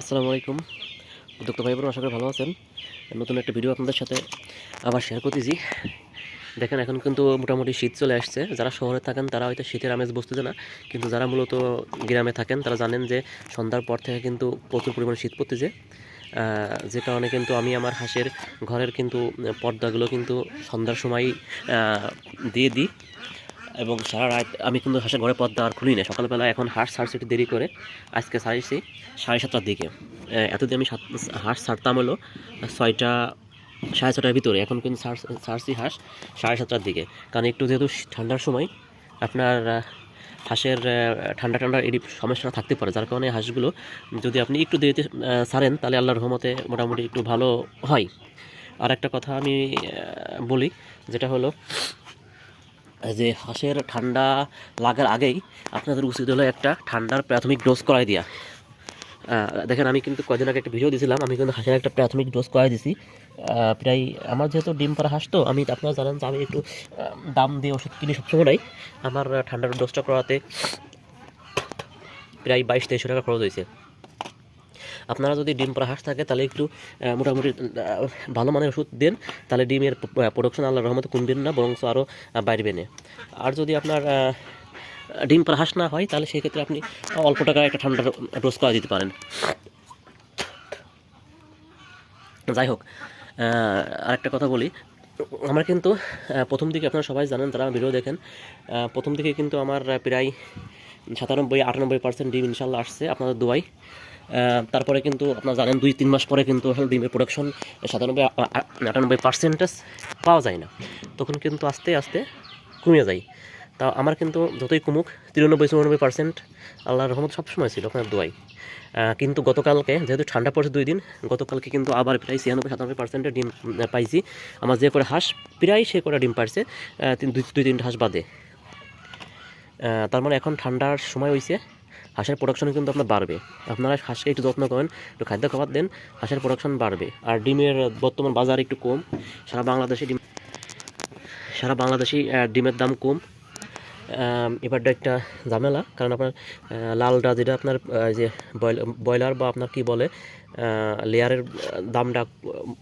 আসসালামু আলাইকুম। উদ্যোক্তা ভাই বোন আশা করি ভালো আছেন। নতুন একটা ভিডিও আপনাদের সাথে আবার শেয়ার করতেছি। দেখেন, এখন কিন্তু মোটামুটি শীত চলে আসছে। যারা শহরে থাকেন, তারা হয়তো শীতের আমেজ বুঝতেছে না। কিন্তু যারা মূলত গ্রামে থাকেন, তারা জানেন যে সন্ধ্যার পর থেকে কিন্তু প্রচুর পরিমাণে শীত পড়তেছে। যে কারণে কিন্তু আমি আমার হাঁসের ঘরের কিন্তু পর্দাগুলো কিন্তু সন্ধ্যার সময় দিয়ে দিই। এবং সারা রাত আমি কিন্তু হাঁসের ঘরে পর্দা আর খুলি না সকালবেলা এখন হাঁস ছাড়ছি একটু দেরি করে। আজকে ছাড়িয়েছি সাড়ে সাতটার দিকে। এতদিন আমি সাত হাঁস ছাড়তাম হলো ছয়টা, সাড়ে ছটার ভিতরে। এখন কিন্তু ছাড় ছাড়ছি হাঁস সাড়ে সাতটার দিকে। কারণ একটু যেহেতু ঠান্ডার সময় আপনার হাঁসের ঠান্ডা ঠান্ডা এটি সমস্যা থাকতে পারে। যার কারণে হাঁসগুলো যদি আপনি একটু দেরিতে ছাড়েন তাহলে আল্লাহর রহমতে মোটামুটি একটু ভালো হয়। আর একটা কথা আমি বলি, যেটা হলো যে হাঁসের ঠান্ডা লাগার আগেই আপনাদের উচিত হলো একটা ঠান্ডার প্রাথমিক ডোজ করাই দেওয়া দেখেন, আমি কিন্তু কদিন আগে একটা ভিডিও দিয়েছিলাম আমি কিন্তু হাঁসের একটা প্রাথমিক ডোজ করাই দিছি। প্রায় আমার যেহেতু ডিম পাড়া হাঁস তো, আমি আপনারা জানেন যে আমি একটু দাম দিয়ে ওষুধ কিনি সবসময় আমার ঠান্ডার ডোজটা করাতে প্রায় বাইশ তেইশশো টাকা খরচ হয়েছে। আপনারা যদি ডিম পাড়া হাঁস থাকে, তাহলে একটু মোটামুটি ভালো মানের ওষুধ দেন, তাহলে ডিমের প্রোডাকশন আল্লাহ রহমতে কমবেন না বরং আরও বাড়বে না। আর যদি আপনার ডিম পাড়া হাঁস না হয়, তাহলে সেক্ষেত্রে আপনি অল্প টাকায় একটা ঠান্ডার ডোজ করা দিতে পারেন। যাই হোক আরেকটা কথা বলি। আমার কিন্তু প্রথম দিকে আপনারা সবাই জানেন তারা ভিডিও দেখেন প্রথম দিকে কিন্তু আমার প্রায় সাতানব্বই, আটানব্বই পার্সেন্ট ডিম ইনশাল্লাহ আসছে আপনাদের দোয়াই তারপরে কিন্তু আপনারা জানেন দুই তিন মাস পরে কিন্তু আসলে ডিমের প্রোডাকশন সাতানব্বই আটানব্বই পার্সেন্টেজ পাওয়া যায় না। তখন কিন্তু আস্তে আস্তে কমে যায়। তা আমার কিন্তু যতই কমুক, তিরানব্বই, চুরানব্বই পার্সেন্ট আল্লাহর রহমত সবসময় ছিল আপনার দোয়াই কিন্তু গতকালকে, যেহেতু ঠান্ডা পড়েছে দুই দিন, গতকালকে কিন্তু আবার প্রায় ছিয়ানব্বই, সাতানব্বই পার্সেন্টের ডিম পাইছি। আমার যে করে হাঁস, প্রায় সে করে ডিম পারছে দুই দুই, তিনটা হাঁস বাদে। তার মানে এখন ঠান্ডার সময় হয়েছে হাঁসের প্রোডাকশন কিন্তু আপনার বাড়বে। আপনারা হাঁসকে একটু যত্ন করেন, একটু খাদ্য খাবার দেন, হাঁসের প্রোডাকশন বাড়বে। আর ডিমের বর্তমান বাজার একটু কম, সারা বাংলাদেশে ডিম সারা বাংলাদেশি ডিমের দাম কম। এবারটা একটা ঝামেলা কারণ আপনার লালটা যেটা আপনার যে ব্রয়লার বা আপনার কি বলে লেয়ারের দামটা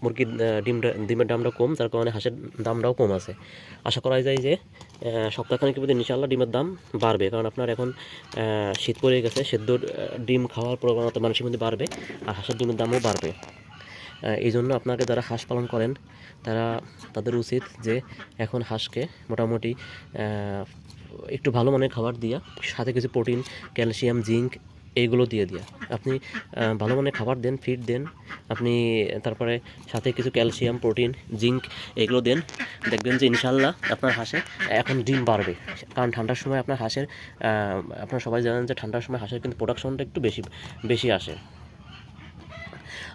মুরগির ডিমটা ডিমের দামটা কম যার কারণে হাঁসের দামটাও কম আছে। আশা করা যায় যে আহ, সপ্তাহখানেকের মধ্যে ইনশাল্লাহ ডিমের দাম বাড়বে কারণ আপনার এখন শীত পড়ে গেছে সেদ্ধ ডিম খাওয়ার প্রবণতা মানুষের মধ্যে বাড়বে আর হাঁসের ডিমের দামও বাড়বে। এই জন্য আপনাকে যারা হাঁস পালন করেন তারা তাদের উচিত যে এখন হাঁসকে মোটামুটি একটু ভালো মানের খাবার দিয়া, সাথে কিছু প্রোটিন, ক্যালসিয়াম, জিঙ্ক এইগুলো দিয়ে দিয়া। আপনি ভালো মানের খাবার দেন ফিড দেন, আপনি তারপরে সাথে কিছু ক্যালসিয়াম, প্রোটিন, জিঙ্ক এগুলো দেন, দেখবেন যে ইনশাল্লাহ আপনার হাঁসে এখন ডিম বাড়বে। কারণ ঠান্ডার সময় আপনার হাঁসের আপনারা সবাই জানেন যে ঠান্ডার সময় হাঁসের কিন্তু প্রোডাকশনটা একটু বেশি বেশি আসে।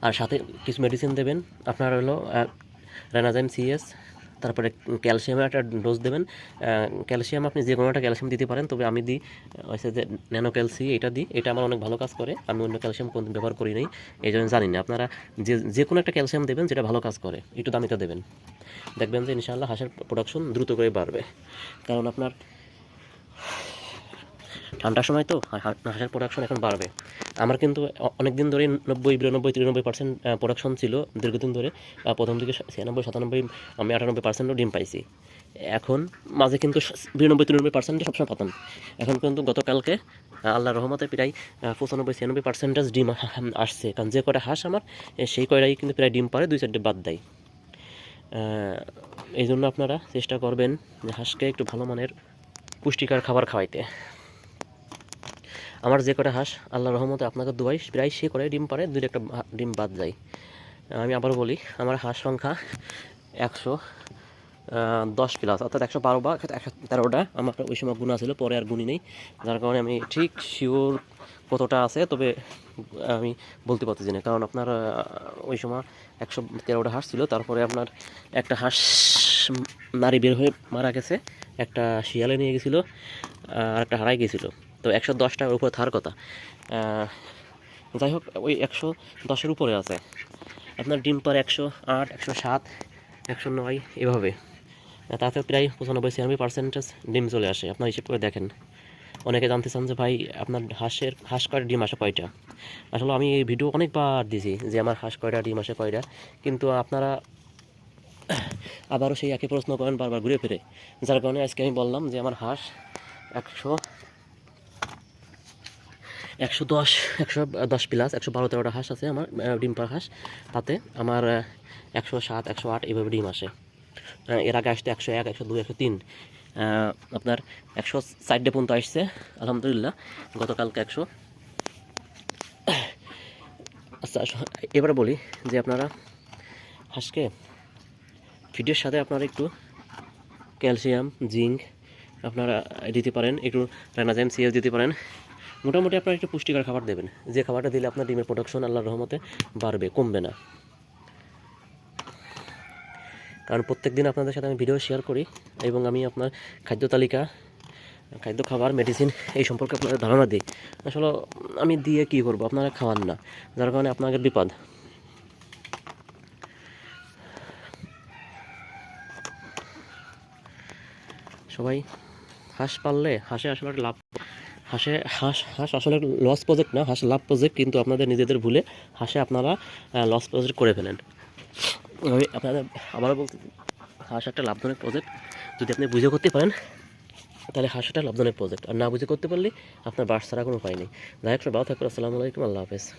আর সাথে কিছু মেডিসিন দেবেন, আপনার হলো রেনাজাইম সিএস তারপরে ক্যালসিয়ামের একটা ডোজ দেবেন। ক্যালসিয়াম আপনি যে কোনো একটা ক্যালসিয়াম দিতে পারেন, তবে আমি দিই হচ্ছে যে ন্যানো ক্যালসি এটা দিই। এটা আমার অনেক ভালো কাজ করে, আমি অন্য ক্যালসিয়াম কোন ব্যবহার করি নাই, এই জন্য জানি না। আপনারা যে যে কোনো একটা ক্যালসিয়াম দেবেন যেটা ভালো কাজ করে, একটু দামিটা দেবেন। দেখবেন যে ইনশাআল্লাহ হাঁসের প্রোডাকশন দ্রুত করে বাড়বে। কারণ আপনার ঠান্ডার সময় তো হাঁসের প্রোডাকশন এখন বাড়বে। আমার কিন্তু অনেক দিন ধরে নব্বই, বিরানব্বই, তিরানব্বই পার্সেন্ট প্রোডাকশন ছিল দীর্ঘদিন ধরে। প্রথম দিকে ছিয়ানব্বই, সাতানব্বই, আমি আটানব্বই পার্সেন্টও ডিম পাইছি। এখন মাঝে কিন্তু বিরানব্বই, তিরানব্বই পার্সেন্টে সবসময় পাতাম এখন কিন্তু গতকালকে আল্লাহ রহমতে প্রায় পঁচানব্বই, ছিয়ানব্বই পার্সেন্টেজ ডিম আসছে। কারণ যে কয়টা হাঁস আমার সেই কয়টাই কিন্তু প্রায় ডিম পারে দুই চারটে বাদ দেয়। এই জন্য আপনারা চেষ্টা করবেন যে হাঁসকে একটু ভালো মানের পুষ্টিকর খাবার খাওয়াইতে। আমার যে কটা হাঁস আল্লাহ রহমতে আপনাকে দুবাই প্রায় সে করে ডিম পারে দুই একটা ডিম বাদ যায়। আমি আবার বলি, আমার হাঁস সংখ্যা একশো দশ প্লাস অর্থাৎ একশো বারো বা একশো তেরোটা। আমার ওই সময় গুণা ছিল, পরে আর গুণি নেই। যার কারণে আমি ঠিক শিওর কতটা আছে, তবে আমি বলতে পারতেছি না। কারণ আপনার ওই সময় একশো তেরোটা হাঁস ছিল, তারপরে আপনার একটা হাঁস নারী বের হয়ে মারা গেছে, একটা শিয়ালে নিয়ে গেছিল আর একটা হারাই গেছিল। তো একশো দশটার উপরে থার কথা। যাই হোক, ওই একশো দশের উপরে আছে। আপনার ডিম পার একশো আট, একশো সাত, একশো নয়, এভাবে। তাতে প্রায় পঁচানব্বই ছিয়ানব্বই পার্সেন্টেজ ডিম চলে আসে। আপনার হিসেব করে দেখেন। অনেকে জানতে চান যে ভাই, আপনার হাঁসের, হাঁস কয়টা, ডিম আসে কয়টা? আসলে আমি এই ভিডিও অনেকবার দিয়েছি যে আমার হাঁস কয়টা, ডিম আসে কয়টা। কিন্তু আপনারা আবারও সেই একই প্রশ্ন করেন বারবার ঘুরে ফিরে। যার কারণে আজকে আমি বললাম যে আমার হাঁস একশো একশো দশ একশো দশ প্লাস একশো বারো তেরোটা হাঁস আছে আমার ডিম পার হাঁস। তাতে আমার একশো সাত, একশো আট এভাবে ডিম আসে। এর আগে আসতে একশো এক, একশো দুই, একশো তিন। আপনার একশো সাইডে পর্যন্ত আসছে, আলহামদুলিল্লাহ। গতকালকে একশো আচ্ছা এবার বলি যে আপনারা হাঁসকে ফিডের সাথে আপনারা একটু ক্যালসিয়াম, জিঙ্ক আপনারা দিতে পারেন, একটু রানাজাইম সিএস দিতে পারেন। মোটামুটি আপনারা একটু পুষ্টিকর খাবার দেবেন। যে খাবারটা দিলে আপনার ডিমের প্রোডাকশন আল্লাহর রহমতে বাড়বে, কমবে না। কারণ প্রত্যেক দিন আপনাদের সাথে আমি ভিডিও শেয়ার করি এবং আমি আপনার খাদ্য তালিকা, খাদ্য খাবার মেডিসিন এই সম্পর্কে আপনাদের ধারণা দিই। আসলে আমি দিয়ে কী করব? আপনারা খাওয়ান না। যার কারণে আপনাদের বিপদ। সবাই হাঁস পাললে হাঁসে আসলে একটা লাভ হাঁসে, হাঁস হাঁস আসলে লস প্রজেক্ট না, হাঁস লাভ প্রজেক্ট কিন্তু আপনাদের নিজেদের ভুলে হাঁসে আপনারা লস প্রজেক্ট করে ফেলেন। আমি আপনাদের আবারও বলতে হাঁস একটা লাভজনক প্রজেক্ট যদি আপনি বুঝে করতে পারেন, তাহলে হাঁস একটা লাভজনক প্রজেক্ট আর না বুঝে করতে পারলে আপনার বাস ছাড়া কোনো উপায় নেই। যাই হোক ভালো থাকবেন। আসসালামু আলাইকুম। আল্লাহ হাফেজ।